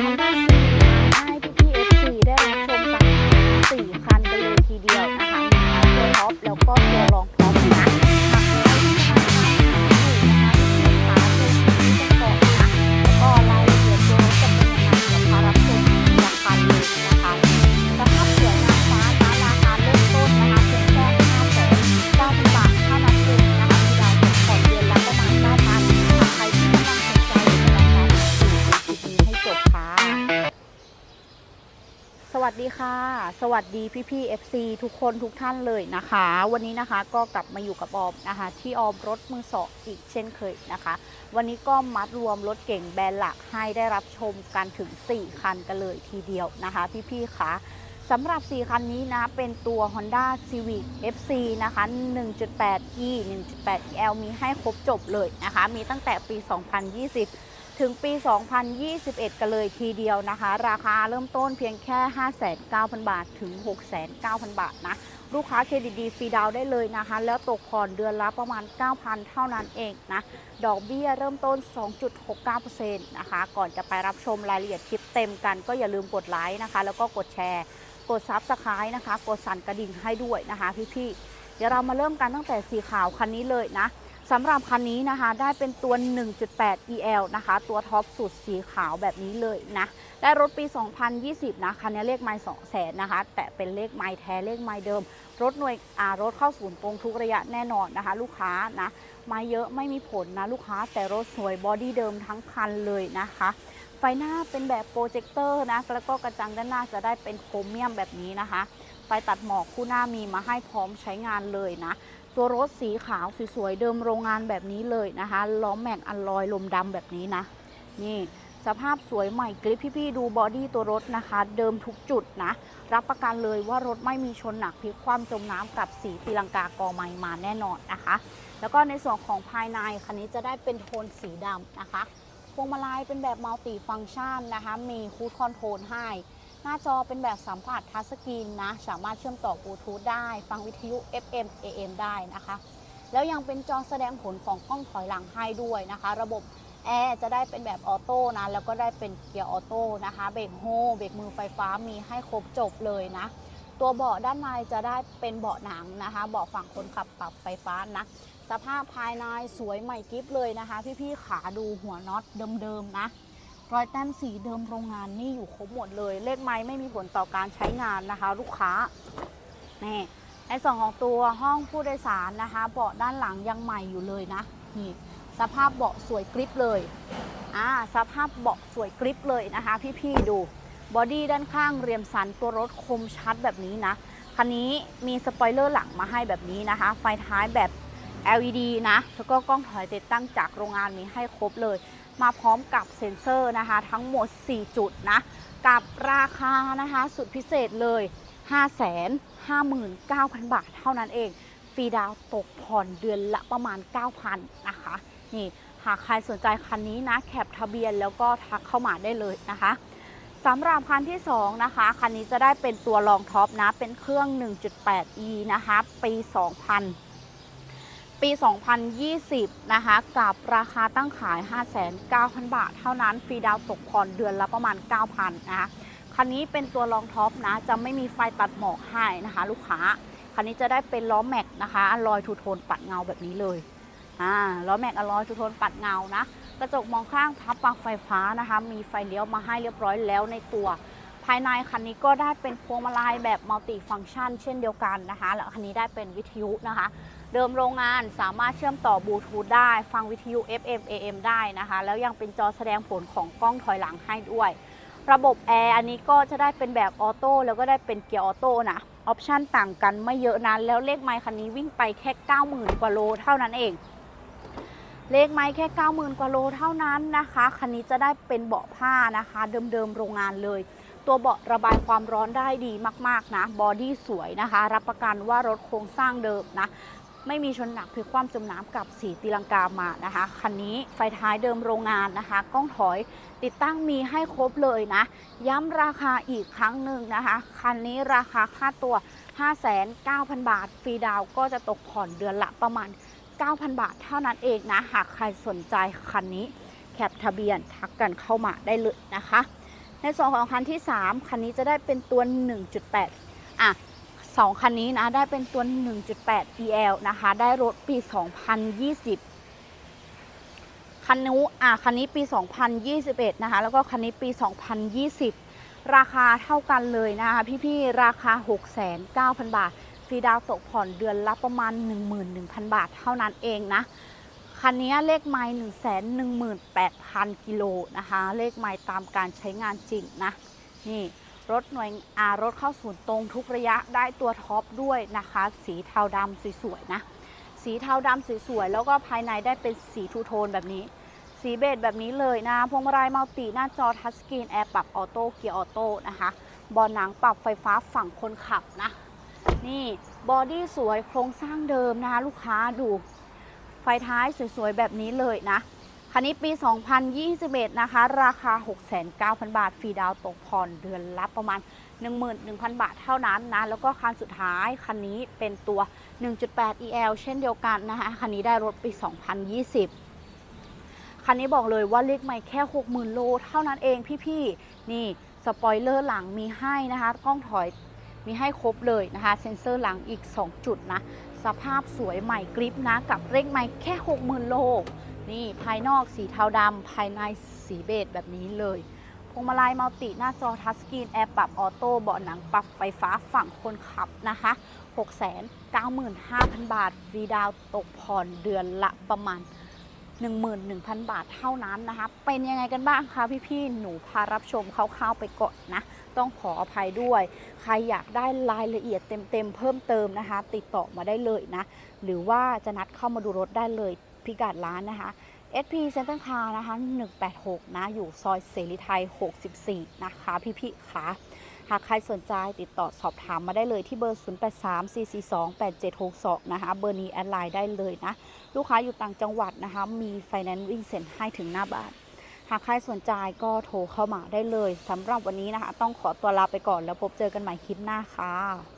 Honda ดีค่ะ สวัสดีพี่พี่ FC ทุกคนทุกท่านเลยนะคะ วันนี้นะคะก็กลับมาอยู่กับออมนะคะ ที่ออมรถมือสองอีกเช่นเคยนะคะ วันนี้ก็มัดรวมรถเก่งแบรนด์หลักให้ได้รับชมกันถึง 4 คันกันเลยทีเดียวนะคะ พี่พี่คะสำหรับ 4 คันนี้นะเป็นตัว Honda Civic FC นะคะ 1.8e 1.8l มีให้ครบจบเลยนะคะ มีตั้งแต่ปี 2020 ถึงปี 2021 กันเลยทีเดียวนะคะ ราคาเริ่มต้นเพียงแค่ 59,000 บาทถึง 69,000 บาทนะ ลูกค้าเครดิตดีฟรีดาวน์ได้เลยนะคะ แล้วตกผ่อนเดือนละประมาณ 9,000 เท่านั้นเองนะ ดอกเบี้ยเริ่มต้น 2.69%นะคะ ก่อนจะไปรับชมรายละเอียดคลิปเต็มกันก็อย่าลืมกดไลค์นะคะ แล้วก็กดแชร์ กดซับสไครต์นะคะ กดสั่นกระดิ่งให้ด้วยนะคะพี่ๆเดี๋ยวเรามาเริ่มกันตั้งแต่สีขาวคันนี้เลยนะ สำหรับคันนี้นะคะได้เป็นตัว 1.8 EL นะคะ ตัวท็อปสุดสีขาวแบบนี้เลยนะ ได้รถปี 2020 นะ คันนี้เลขไมล์2แสนนะคะ แต่เป็นเลขไมล์แท้เลขไมล์เดิม รถหน่วยอ่ารถเข้าศูนย์ตรงทุกระยะแน่นอนนะคะ ลูกค้านะมาเยอะไม่มีผลนะลูกค้า แต่รถสวยบอดี้เดิมทั้งคันเลยนะคะ ไฟหน้าเป็นแบบโปรเจคเตอร์นะ แล้วก็กระจังด้านหน้าจะได้เป็นโครเมียมแบบนี้นะคะ ไฟตัดหมอกคู่หน้ามีมาให้พร้อมใช้งานเลยนะ ตัวรถสีขาวสวยๆเดิมโรงงานแบบนี้เลยนะคะล้อแม็กอัลลอยลมดำแบบนี้นะ นี่สภาพสวยใหม่กริปพี่ๆดูบอดี้ตัวรถนะคะ เดิมทุกจุดนะ รับประกันเลยว่ารถไม่มีชนหนักพลิกคว่ำจมน้ำกับสีตีลังกากอไม้มาแน่นอนนะคะ แล้วก็ในส่วนของภายในคันนี้จะได้เป็นโทนสีดำนะคะพวงมาลัยเป็นแบบมัลติฟังก์ชันนะคะ มีคูดคอนโทรลให้ น้าจอเป็นแบบสัมผัสทัชสกรีนนะ สามารถเชื่อมต่อบลูทูธได้ ฟังวิทยุ FM AM ได้นะคะ แล้วยังเป็นจอแสดงผลของกล้องถอยหลังให้ด้วยนะคะ ระบบแอร์จะได้เป็นแบบออโต้นะ แล้วก็ได้เป็นเกียร์ออโต้นะคะ เบรกโฮเบรกมือไฟฟ้ามีให้ครบจบเลยนะ ตัวเบาะด้านในจะได้เป็นเบาะหนังนะคะ เบาะฝั่งคนขับปรับไฟฟ้านะ สภาพภายในสวยใหม่กริฟเลยนะคะ พี่ๆขาดูหัวน็อตเดิมๆนะ รอยแต้มสีเดิมโรงงานนี่อยู่ครบหมดเลย เลขไม้ไม่มีผลต่อการใช้งานนะคะ ลูกค้านี่ในส่วนของตัวห้องผู้โดยสารนะคะ เบาะด้านหลังยังใหม่อยู่เลยนะนี่สภาพเบาะสวยกริบเลยอ่าสภาพเบาะสวยกริบเลยนะคะ พี่ๆดูบอดี้ด้านข้างเรียมสันตัวรถคมชัดแบบนี้นะคันนี้มีสปอยเลอร์หลังมาให้แบบนี้นะคะ ไฟท้ายแบบ LED นะ แล้วก็กล้องถอยติดตั้งจากโรงงานมีให้ครบเลย มาพร้อมกับเซ็นเซอร์นะคะ ทั้งหมด 4 จุดนะ กับราคานะคะ สุดพิเศษเลย 559,000 บาทเท่านั้นเอง ฟรีดาวตกผ่อนเดือนละประมาณ 9,000 นะคะ นี่หากใครสนใจคันนี้นะ แคปทะเบียนแล้วก็ทักเข้ามาได้เลยนะคะสำหรับคันที่ 2 นะคะ คันนี้จะได้เป็นตัวรองท็อปนะ เป็นเครื่อง 1.8e นะคะ ปี 2000 ปี 2020 นะคะ กับราคาตั้งขาย 5,900 บาท เท่านั้น ฟรีดาวตกผ่อนเดือนละประมาณ 9,000 นะคะ คันนี้เป็นตัวรองท็อปนะ จะไม่มีไฟตัดหมอกให้นะคะ ลูกค้า คันนี้จะได้เป็นล้อแม็กนะคะอลอยทูโทนปัดเงาแบบนี้เลย อ่า ล้อแม็กอลลอยทูโทนปัดเงานะ กระจกมองข้างพับปลั๊กไฟฟ้านะคะ มีไฟเลี้ยวมาให้เรียบร้อยแล้วในตัว ภายในคันนี้ก็ได้เป็นพวงมาลัยแบบมัลติฟัง c t ชัน เช่นเดียวกันนะคะแล้วคันนี้ได้เป็นวิทยุนะคะ เดิมโรงงานสามารถเชื่อมต่อบลูทูธได้ ฟังวิทยุ FM AM ได้นะคะ แล้วยังเป็นจอแสดงผลของกล้องถอยหลังให้ด้วย ระบบแอร์อันนี้ก็จะได้เป็นแบบออโต้แล้วก็ได้เป็นเกียร์ออโต้นะออปชันต่างกันไม่เยอะนะแล้วเลขไมล์คันนี้วิ่งไปแค่ 90,000 กว่าโลเท่านั้นเองเลขไม้แค่ 90,000 กว่าโลเท่านั้นนะคะ คันนี้จะได้เป็นเบาะผ้านะคะ เดิมๆ โรงงานเลย ตัวเบาะระบายความร้อนได้ดีมากๆนะ บอดี้สวยนะคะ รับประกันว่ารถโครงสร้างเดิมนะ ไม่มีชนหนักพลิกคว่ำจมน้ำกับสีตีลังกามานะคะ คันนี้ไฟท้ายเดิมโรงงานนะคะ กล้องถอยติดตั้งมีให้ครบเลยนะ ย้ำราคาอีกครั้งหนึ่งนะคะ คันนี้ราคาค่าตัว 59,000 บาท ฟรีดาวก็จะตกผ่อนเดือนละประมาณ 9,000 บาทเท่านั้นเองนะ หากใครสนใจคันนี้แคปทะเบียนทักกันเข้ามาได้เลยนะคะ ในส่วนของคันที่ 3 คันนี้จะได้เป็นตัว 1.8 อะสองคันนี้นะ ได้เป็นตัว 1.8 EL นะคะ ได้รถปี 2020 คันนู้อะคันนี้ปี 2021 นะคะ แล้วก็คันนี้ปี 2020 ราคาเท่ากันเลยนะคะ พี่ๆ ราคา 69,000 บาท ฟรีดาวตกผ่อนเดือนละประมาณ 11,000 บาทเท่านั้นเองนะ คันนี้เลขไม้1 1 8 0 0 0กิโลนะคะ เลขไม้ตามการใช้งานจริงนะ นี่รถหน่วยอารถเข้าศูนย์ตรงทุกระยะได้ตัวท็อปด้วยนะคะ สีเทาดำสวยๆนะ สีเทาดำสวยๆแล้วก็ภายในได้เป็นสีทูโทนแบบนี้ สีเบจแบบนี้เลยนะพวงมาลัยมัลติหน้าจอทัชสกรีนแอร์ปรับออโต้เกียร์ออโต้นะคะบอหนังปรับไฟฟ้าฝั่งคนขับนะ นี่บอดี้สวยโครงสร้างเดิมนะคะลูกค้าดู ไฟท้ายสวยๆ แบบนี้เลยนะ คันนี้ปี 2021 นะคะ ราคา 6,900 บาท ฟรีดาวตกผ่อนเดือนละประมาณ 11,000 บาทเท่านั้นนะ แล้วก็คันสุดท้าย คันนี้เป็นตัว 1.8 EL เช่นเดียวกันนะคะ คันนี้ได้รถปี 2020คันนี้บอกเลยว่าเลขใหม่แค่ 60,000 โล เท่านั้นเองพี่ๆ นี่สปอยเลอร์หลังมีให้นะคะ กล้องถอยมีให้ครบเลยนะคะ เซ็นเซอร์หลังอีก 2 จุดนะ สภาพสวยใหม่กริปนะ กับเลขใหม่แค่ 60,000 โล นี่ภายนอกสีเทาดำภายในสีเบจแบบนี้เลย พวงมาลัยมัลติหน้าจอทัชสกรีนแอร์ปรับออโต้เบาะหนังปรับไฟฟ้าฝั่งคนขับนะคะ 695,000 บาทฟรีดาวตกผ่อนเดือนละประมาณ11,000 บาทเท่านั้นนะคะ เป็นยังไงกันบ้างคะพี่ๆ หนูพารับชมคร่าวๆไปก่อนนะ ต้องขออภัยด้วย ใครอยากได้รายละเอียดเต็มๆเพิ่มเติมนะคะ ติดต่อมาได้เลยนะ หรือว่าจะนัดเข้ามาดูรถได้เลยพิกัดร้านนะคะ SP Center Car นะคะ 186 นะ อยู่ซอยเสรีไทย 64 นะคะ พี่ๆค่ะหากใครสนใจติดต่อสอบถามมาได้เลยที่เบอร์ 0834428762 นะคะ เบอร์นี้แอดไลน์ได้เลยนะ ลูกค้าอยู่ต่างจังหวัดนะคะ มีไฟแนนซ์วิ่งเซ็นให้ถึงหน้าบ้าน หากใครสนใจก็โทรเข้ามาได้เลยสำหรับวันนี้นะคะ ต้องขอตัวลาไปก่อนแล้วพบเจอกันใหม่คลิปหน้าค่ะ